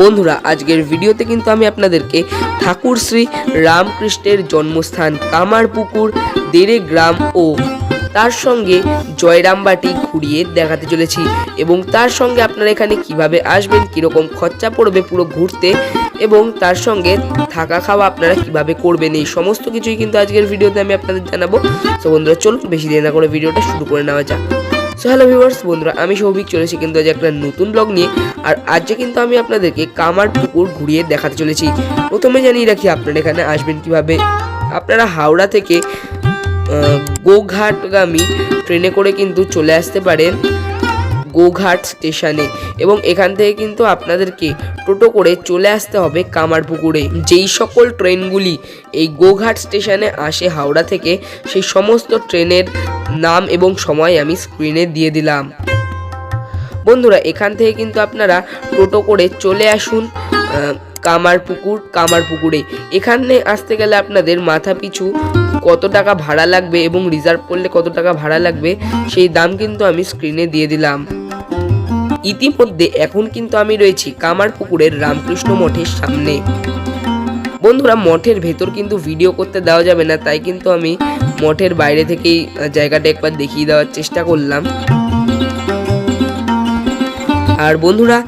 বন্ধুরা, আজকের ভিডিওতে কিন্তু আমি আপনাদেরকে ঠাকুর শ্রী রামকৃষ্ণের জন্মস্থান কামারপুকুর, দেড়ে গ্রাম ও তার সঙ্গে জয়রামবাটি ঘুরিয়ে দেখাতে চলেছি এবং তার সঙ্গে আপনারা এখানে কীভাবে আসবেন, কীরকম খরচা পড়বে পুরো ঘুরতে এবং তার সঙ্গে থাকা খাওয়া আপনারা কীভাবে করবেন, এই সমস্ত কিছুই কিন্তু আজকের ভিডিওতে আমি আপনাদের জানাব। তো বন্ধুরা, চলুন বেশি দেরি না করে ভিডিওটা শুরু করে নেওয়া যাক। সো হ্যালো ভিউয়ার্স বন্ধুরা, আমি সৌভিক চলেছি কিন্তু আজ একটা নতুন ব্লগ নিয়ে। আর আজকে কিন্তু আমি আপনাদেরকে কামার পুকুর ঘুরিয়ে দেখাতে চলেছি। প্রথমে জানিয়ে রাখি, আপনারা এখানে আসবেন কীভাবে? আপনারা হাওড়া থেকে গোঘাটগামী ট্রেনে করে কিন্তু চলে আসতে পারেন। গোঘাট স্টেশনে। এবং এখান থেকে কিন্তু আপনাদেরকে টোটো করে চলে আসতে হবে কামারপুকুরে। যেই সকল ট্রেনগুলি এই গোঘাট স্টেশনে আসে হাওড়া থেকে, সেই সমস্ত ট্রেনের নাম এবং সময় আমি স্ক্রিনে দিয়ে দিলাম। বন্ধুরা, এখান থেকে কিন্তু আপনারা টোটো করে চলে আসুন আহ, কামারপুকুর কামারপুকুরে এখানে আসতে গেলে আপনাদের মাথা পিছু কত টাকা ভাড়া লাগবে এবং রিজার্ভ করলে কত টাকা ভাড়া লাগবে সেই দাম কিন্তু আমি স্ক্রিনে দিয়ে দিলাম। ইতিমধ্যে এখন কিন্তু আমি রয়েছি কামারপুকুরের রামকৃষ্ণ মঠের সামনে। বন্ধুরা মঠের ভেতর কিন্তু ভিডিও করতে দেওয়া যাবে না তাই কিন্তু আমি মঠের বাইরে থেকেই জায়গাটা একবার দেখিয়ে দেওয়ার চেষ্টা করলাম। আর বন্ধুরা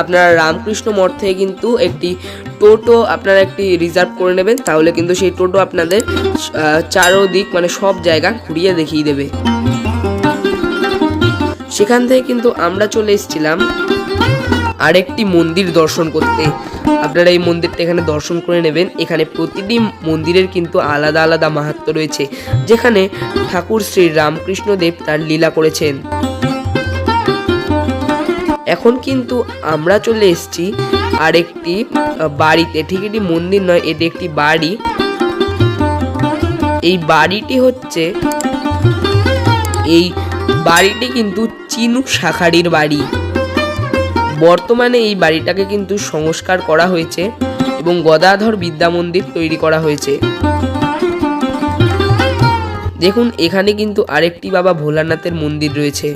আপনারা রামকৃষ্ণ মঠ থেকে কিন্তু একটি টোটো আপনারা একটি রিজার্ভ করে নেবেন, তাহলে কিন্তু সেই টোটো আপনাদের চারোদিক মানে সব জায়গা ঘুরিয়ে দেখিয়ে দেবে। সেখান থেকে কিন্তু আমরা চলে এসেছিলাম আরেকটি মন্দির দর্শন করতে। আপনারা এই মন্দিরটা এখানে দর্শন করে নেবেন। এখানে প্রতিটি মন্দিরের কিন্তু আলাদা আলাদা মাহাত্ম্য রয়েছে, যেখানে ঠাকুর শ্রী রামকৃষ্ণ দেব তার লীলা করেছেন। এখন কিন্তু আমরা চলে এসেছি আরেকটি বাড়িতে। ঠিক এটি মন্দির নয়, এটি একটি বাড়ি। এই বাড়িটি হচ্ছে, এই বাড়িটি কিন্তু চিনু শাখারির বাড়ি। বর্তমানে এই বাড়িটাকে কিন্তু সংস্কার করা হয়েছে এবং গদাধর বিদ্যা মন্দির তৈরি করা হয়েছে। দেখুন, এখানে কিন্তু আরেকটি বাবা ভোলানাথের মন্দির রয়েছে।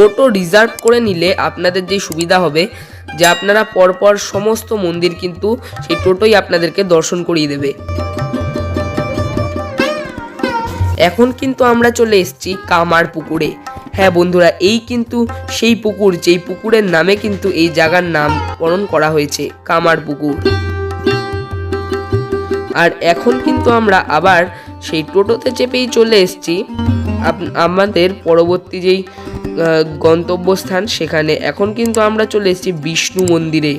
টোটো রিজার্ভ করে নিলে আপনাদের যে সুবিধা হবে যে আপনারা পরপর সমস্ত মন্দির কিন্তু সেই টোটোই আপনাদেরকে দর্শন করিয়ে দেবে। এখন কিন্তু আমরা চলে এসেছি কামার পুকুরে। হ্যাঁ বন্ধুরা, এই কিন্তু সেই পুকুর, যেই পুকুরের নামে কিন্তু এই জায়গার নামকরণ করা হয়েছে কামার পুকুর। আর এখন কিন্তু আমরা আবার সেই টোটোতে চেপেই চলে এসেছি। আমাদের পরবর্তী যেই গন্তব্যস্থান সেখানে। এখন কিন্তু আমরা চলে এসেছি বিষ্ণু মন্দিরে।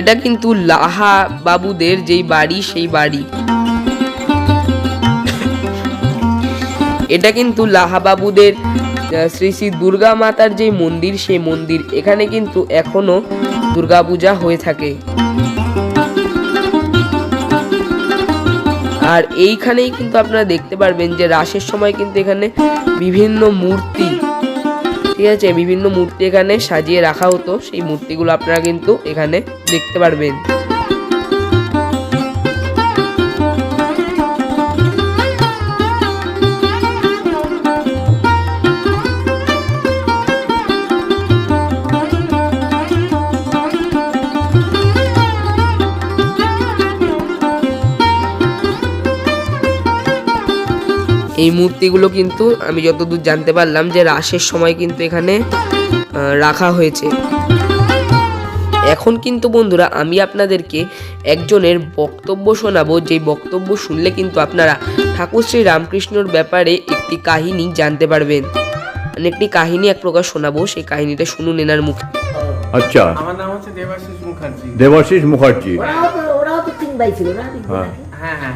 এটা কিন্তু লাহা বাবুদের যেই বাড়ি, সেই বাড়ি। এটা কিন্তু লাহা বাবুদের শ্রী শ্রী দুর্গা মাতার যে মন্দির, সেই মন্দির। এখানে কিন্তু এখনও দুর্গাপূজা হয়ে থাকে। আর এইখানেই কিন্তু আপনারা দেখতে পারবেন যে রাসের সময় কিন্তু এখানে বিভিন্ন মূর্তি, ঠিক আছে? বিভিন্ন মূর্তি এখানে সাজিয়ে রাখা হতো। সেই মূর্তিগুলো আপনারা কিন্তু এখানে দেখতে পারবেন। এই মূর্তিগুলো কিন্তু আমি যতদূর জানতে পারলাম যে রাসের সময় কিন্তু এখানে রাখা হয়েছে। এখন কিন্তু বন্ধুরা আমি আপনাদেরকে একজনের বক্তব্য শোনাবো যে বক্তব্য শুনলে কিন্তু আপনারা ঠাকুর শ্রী রামকৃষ্ণর ব্যাপারে একটি কাহিনী জানতে পারবেন। মানে একটি কাহিনী এক প্রকার শোনাবো সেই কাহিনীটা শুনুন এনার মুখে। আচ্ছা। আমার নাম হচ্ছে দেবাশিস মুখার্জি। দেবাশিস মুখার্জি। ওরাও তো ওরাও তো তিন ভাই ছিল না হ্যাঁ। হ্যাঁ হ্যাঁ।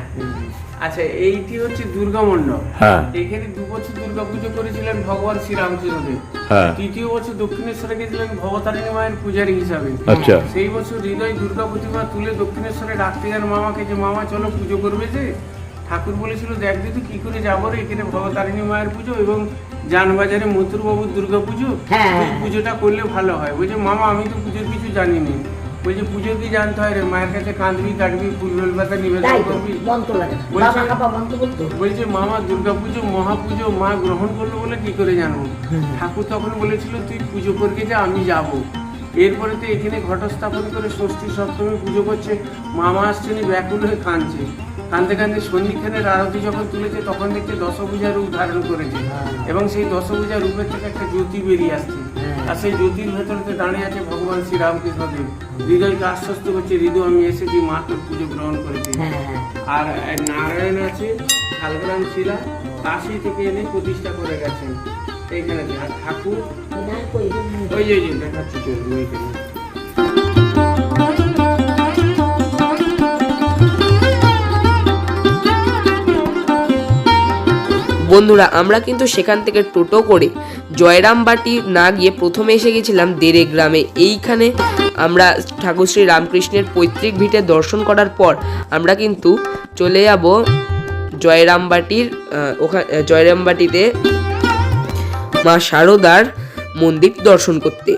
আচ্ছা এইটি হচ্ছে দুর্গা মণ্ডপ। হ্যাঁ। এখানে দু বছর দুর্গা পুজো করেছিলেন ভগবান শ্রীরামচন্দ্রদেব হ্যাঁ। তৃতীয় বছর দক্ষিণেশ্বরে গেছিলেন ভবতারিণী মায়ের পূজারী হিসাবে। আচ্ছা। সেই বছর হৃদয় দুর্গা প্রতিমা তুলে দক্ষিণেশ্বরে ডাকতে যান মামাকে যে মামা চলো পুজো করবে যে? ঠাকুর বলেছিল দেখ দিদি কি করে যাব রে? এখানে ভবতারিণী মায়ের পুজো এবং যানবাজারে মথুর বাবুর দুর্গা পুজো। হ্যাঁ। এই পুজোটা করলে ভালো হয়। বলছে মামা আমি তো পুজোর কিছু জানি না। বলছে পুজো কি জানতে হয় রে? মায়ের কাছে কাঁদবি কাটবি ফুল বেল পাতা নিবেদন করবি। বলছে- মামা দুর্গা পুজো মহাপুজো মা গ্রহণ করল বলে কি করে জানব? ঠাকুর তখন বলেছিল তুই পুজো করতে যা আমি যাব। এরপরে তো এখানে ঘটস্থাপন করে ষষ্ঠী সপ্তমী পুজো করছে। মামা আসছেন ব্যাকুল হয়ে কাঁদছে। কাঁদতে কাঁদতে সন্ধিক্ষণের আরতি যখন তুলেছে তখন দেখছে দশভূজা রূপ ধারণ করেছে। এবং সেই দশভূজা রূপের থেকে একটা জ্যোতি বেরিয়ে আসছে। আর সেই জ্যোতির ভেতরে দাঁড়িয়ে আছে ভগবান শ্রী রামকৃষ্ণ দেব। হৃদয়কে আশ্বস্ত করছে হৃদয় আমি এসেছি মা তোর পুজো গ্রহণ করেছি। হ্যাঁ হ্যাঁ। আর নারায়ণ আছে শালগ্রাম শিলা কাশি থেকে এনে প্রতিষ্ঠা করে গেছেন। এইখানে আর ঠাকুর? ওই যে ওই দেখাচ্ছি ওইখানে বন্ধুরা আমরা কিন্তু সেখান থেকে টোটো করে জয়রামবাটি না গিয়ে প্রথমে এসে গেছিলাম দেরে গ্রামে। এইখানে আমরা ঠাকুর শ্রী রামকৃষ্ণের পৈতৃক ভিটে দর্শন করার পর আমরা কিন্তু চলে যাব জয়রামবাটির ওখানে জয়রামবাটিতে মা শারদার মন্দির দর্শন করতে।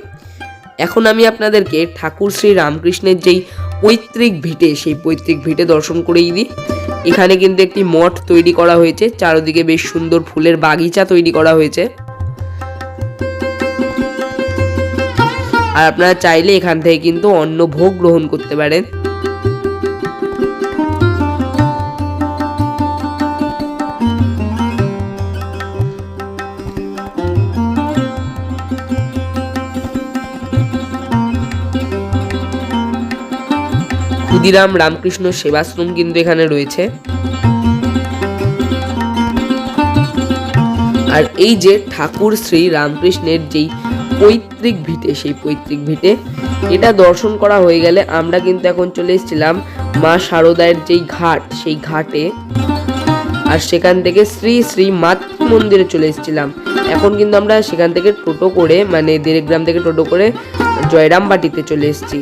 এখন আমি আপনাদেরকে ঠাকুর শ্রী রামকৃষ্ণের যেই পৈতৃক ভিটে, সেই পৈতৃক ভিটে দর্শন করেই দিই। এখানে কিন্তু একটি মঠ তৈরি করা হয়েছে, চারদিকে বেশ সুন্দর ফুলের বাগিচা তৈরি করা হয়েছে। আর আপনারা চাইলে এখান থেকে কিন্তু অন্ন ভোগ গ্রহণ করতে পারেন। ক্ষুদিরাম রামকৃষ্ণ সেবাশ্রম কিন্তু এখানে রয়েছে। আর এই যে ঠাকুর শ্রী রামকৃষ্ণের যেই পৈতৃক ভিটে, সেই পৈতৃক ভিটে। এটা দর্শন করা হয়ে গেলে আমরা কিন্তু এখন চলে এসেছিলাম মা শারদায়ের যেই ঘাট, সেই ঘাটে। আর সেখান থেকে শ্রী শ্রী মাতৃ মন্দিরে চলে এসেছিলাম। এখন কিন্তু আমরা সেখান থেকে টোটো করে মানে দেড়গ্রাম থেকে টোটো করে জয়রামবাটিতে চলে এসেছি।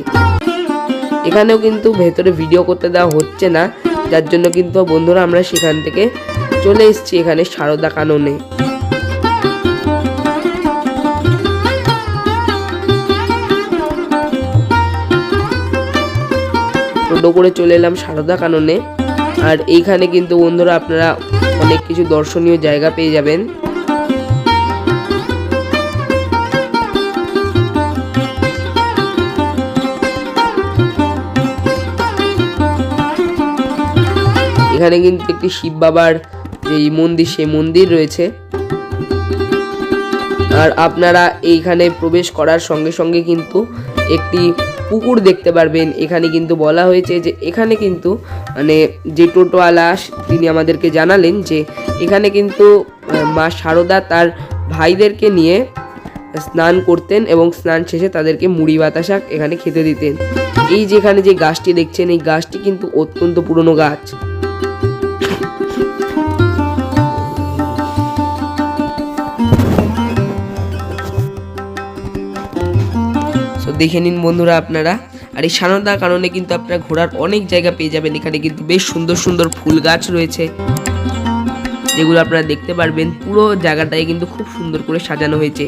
এখানেও কিন্তু ভেতরে ভিডিও করতে দেওয়া হচ্ছে না। যার জন্য কিন্তু বন্ধুরা আমরা সেখান থেকে চলে এসেছি এখানে সারদা কাননে। টোটো করে চলে এলাম সারদা কাননে। আর এইখানে কিন্তু বন্ধুরা আপনারা অনেক কিছু দর্শনীয় জায়গা পেয়ে যাবেন। এখানে কিন্তু একটি শিব বাবার এই মন্দির, সেই মন্দির রয়েছে। আর আপনারা এইখানে প্রবেশ করার সঙ্গে সঙ্গে কিন্তু একটি পুকুর দেখতে পারবেন। এখানে কিন্তু বলা হয়েছে যে, এখানে কিন্তু মানে যে টোটোওয়ালা তিনি আমাদেরকে জানালেন যে, এখানে কিন্তু মা শারদা তার ভাইদেরকে নিয়ে স্নান করতেন এবং স্নান শেষে তাদেরকে মুড়ি বাতাসা এখানে খেতে দিতেন। এই যেখানে যে গাছটি দেখছেন, এই গাছটি কিন্তু অত্যন্ত পুরনো গাছ। দেখে নিন বন্ধুরা আপনারা। আর এই সানন্দার কারণে কিন্তু আপনারা ঘোরার অনেক জায়গা পেয়ে যাবেন। এখানে কিন্তু বেশ সুন্দর সুন্দর ফুল গাছ রয়েছে। যেগুলো আপনারা দেখতে পারবেন। পুরো জায়গাটাই কিন্তু খুব সুন্দর করে সাজানো হয়েছে।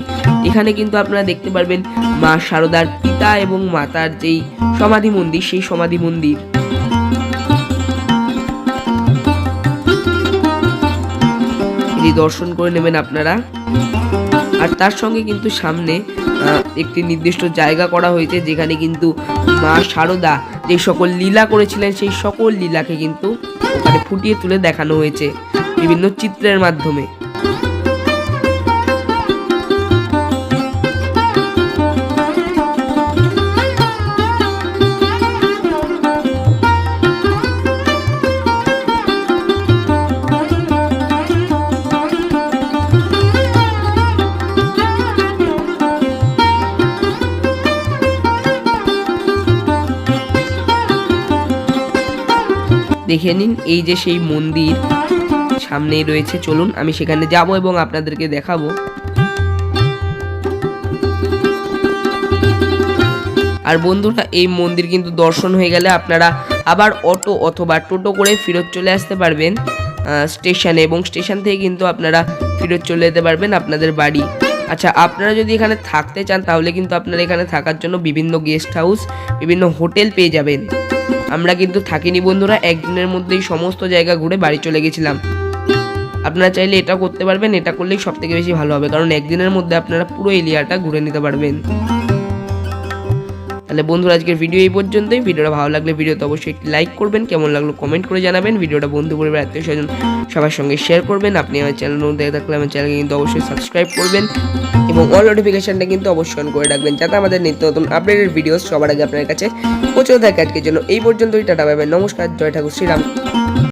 এখানে কিন্তু আপনারা দেখতে পারবেন মা শারদার পিতা এবং মাতার যেই সমাধি মন্দির, সেই সমাধি মন্দির। দর্শন করে নেবেন আপনারা। আর তার সঙ্গে কিন্তু সামনে একটি নির্দিষ্ট জায়গা করা হয়েছে যেখানে কিন্তু মা শারদা যে সকল লীলা করেছিলেন, সেই সকল লীলাকে কিন্তু ওখানে ফুটিয়ে তুলে দেখানো হয়েছে বিভিন্ন চিত্রের মাধ্যমে। দেখে নিন, এই যে সেই মন্দির সামনেই রয়েছে। চলুন, আমি সেখানে যাব এবং আপনাদেরকে দেখাবো। আর বন্ধুরা, এই মন্দির কিন্তু দর্শন হয়ে গেলে আপনারা আবার অটো অথবা টোটো করে ফেরত চলে আসতে পারবেন স্টেশনে এবং স্টেশন থেকে কিন্তু আপনারা ফেরত চলে যেতে পারবেন আপনাদের বাড়ি। আচ্ছা আপনারা যদি এখানে থাকতে চান, তাহলে কিন্তু আপনারা এখানে থাকার জন্য বিভিন্ন গেস্ট হাউস বিভিন্ন হোটেল পেয়ে যাবেন। আমরা কিন্তু থাকিনি বন্ধুরা, একদিনের মধ্যেই সমস্ত জায়গা ঘুরে বাড়ি চলে গেছিলাম। আপনারা চাইলে এটা করতে পারবেন, এটা করলেই সব থেকে বেশি ভালো হবে, কারণ একদিনের মধ্যে আপনারা পুরো এরিয়াটা ঘুরে নিতে পারবেন। তাহলে বন্ধুরা, আজকের ভিডিও এই পর্যন্তই। ভিডিওটা ভালো লাগলে ভিডিওতে অবশ্যই একটি লাইক করবেন, কেমন লাগল কমেন্ট করে জানাবেন। ভিডিওটা বন্ধু পরিবার, আত্মীয় স্বজন সবার সঙ্গে শেয়ার করবেন। আপনি আমার চ্যানেল দেখে থাকলে আমার চ্যানেলকে কিন্তু অবশ্যই সাবস্ক্রাইব করবেন এবং অল নোটিফিকেশানটা কিন্তু অবশ্যই অন করে রাখবেন, যাতে আমাদের নিত্য নতুন আপডেটেড ভিডিও সবার আগে আপনার কাছে পৌঁছে থাকে। আজকের জন্য এই পর্যন্তই, টাটা পাবেন নমস্কার, জয় ঠাকুর, শ্রীরাম।